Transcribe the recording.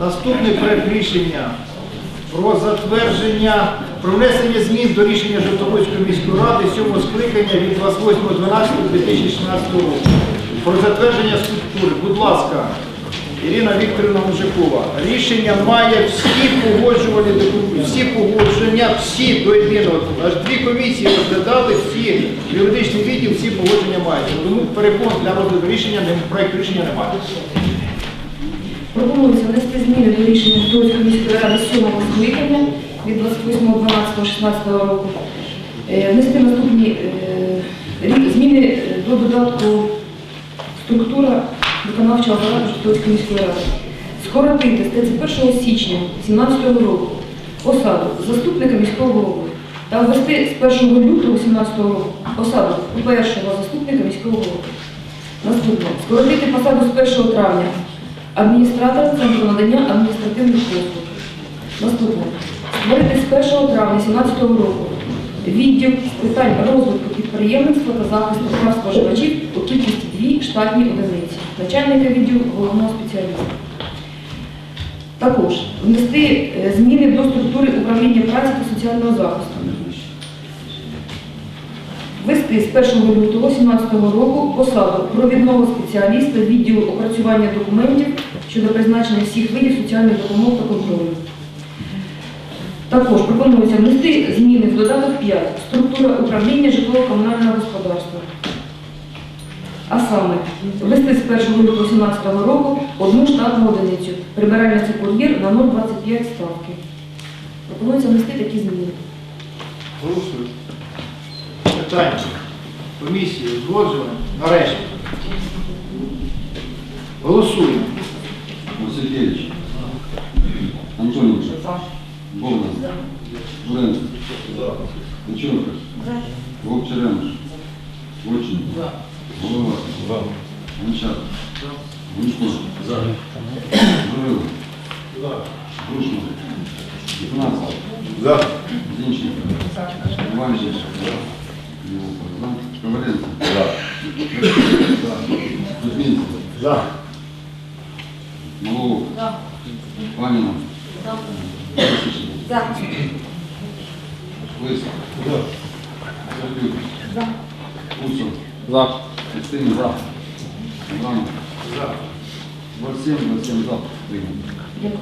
Наступний проект рішення про затвердження, про внесення змін до рішення Жовтоводської міської ради 7 скликання від 28.12.2016 року. Про затвердження структури. Будь ласка, Ірина Вікторівна Мужикова. Рішення має всі погоджувальні документи, всі погодження, всі до єдиного. Аж дві комісії розглядали, всі юридичні відділ, всі погодження мають. Тому перепон для розгляду рішення, проекту рішення немає. Пропонується внести зміни до рішення Житомирської міської ради 7 скликання від 28.12.16 року. Е, Внести наступні е, зміни е, до додатку структура виконавчого апарату Житомирської міської ради. Скоротити з 31 січня 2017 року посаду заступника міського голови та ввести з 1 лютого 2017 року посаду першого заступника міського голови. Наступне. Скоротити посаду з 1 травня адміністратора Центру надання адміністративних послуг. Наступне. Створити з 1 травня 2017 року відділ з питань розвитку підприємництва та захисту прав споживачів у кількості дві штатні одиниці, начальника відділу головного спеціаліста. Також внести е, зміни до структури управління праці та соціального захисту. Ввести з 1 лютого 2017 року посаду провідного спеціаліста відділу опрацювання документів щодо призначення всіх видів соціальних допомог та контролю. Також пропонується внести зміни в додаток 5 структура управління житлово-комунального господарства. А саме, ввести з 1 лютого 2017 року одну штатну одиницю, прибиральниця кур'єр на 0,25 ставки. Пропонується внести такі зміни. Голосуємо. Питання. Комісії узгоджено. Нарешті. Голосуємо. Василькевич. Антоненко. Богдан. Журенко. Печенко. Вовчаренко. Вочин. Голова. Гончар. Гунько. Журило. Грушман. Игнатьев. Зинченко. Иванченко. Коваленко. Кузьминцев. За. Панина. Лисичев. Лис. За. Усов. За. Устинов. За. 27, 27 за. Прийнял.